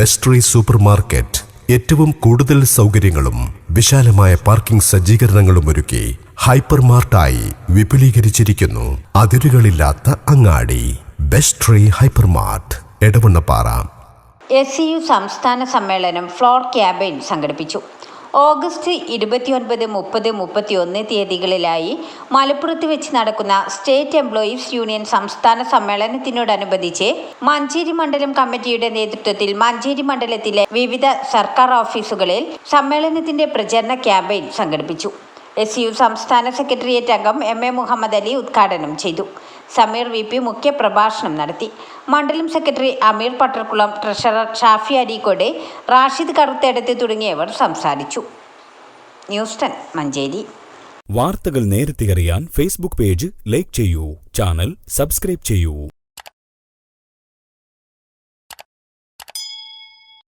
Best supermarket super market ഏറ്റവും കൂടുതൽ സൗകര്യങ്ങളും വിശാലമായ പാർക്കിംഗ് സജ്ജീകരണങ്ങളും ഒരുക്കി ഹൈപ്പർ മാർട്ടായി വിപുലീകരിച്ചിരിക്കുന്നു. അതിരുകളില്ലാത്ത അങ്ങാടി. ബെസ്ട്രി tree hyper mart Edavannappara S സംസ്ഥാന സമ്മേളനം ഫ്ലോർ ക്യാബിൻ സംഘടിപ്പിച്ചു. ഓഗസ്റ്റ് ഇരുപത്തിയൊൻപത് മുപ്പത് മുപ്പത്തിയൊന്ന് തീയതികളിലായി മലപ്പുറത്ത് വെച്ച് നടക്കുന്ന സ്റ്റേറ്റ് എംപ്ലോയീസ് യൂണിയൻ സംസ്ഥാന സമ്മേളനത്തിനോടനുബന്ധിച്ച് മഞ്ചേരി മണ്ഡലം കമ്മിറ്റിയുടെ നേതൃത്വത്തിൽ മഞ്ചേരി മണ്ഡലത്തിലെ വിവിധ സർക്കാർ ഓഫീസുകളിൽ സമ്മേളനത്തിന്റെ പ്രചരണ ക്യാമ്പയിൻ സംഘടിപ്പിച്ചു. എസ് സംസ്ഥാന സെക്രട്ടേറിയറ്റ് അംഗം എം എ മുഹമ്മദ് അലി ഉദ്ഘാടനം ചെയ്തു. സമീർ വി പി മുഖ്യപ്രഭാഷണം നടത്തി. മണ്ഡലം സെക്രട്ടറി അമീർ പട്ടർക്കുളം ട്രഷറർ ഷാഫി അരീക്കോടെ റാഷിദ് കറുത്തെടുത്ത് തുടങ്ങിയവർ സംസാരിച്ചു. News ten Manjeri. വാർത്തകൾ നേരത്തെ അറിയാൻ ഫേസ്ബുക്ക് പേജ് ലൈക്ക് ചെയ്യൂ ചാനൽ സബ്സ്ക്രൈബ് ചെയ്യൂ.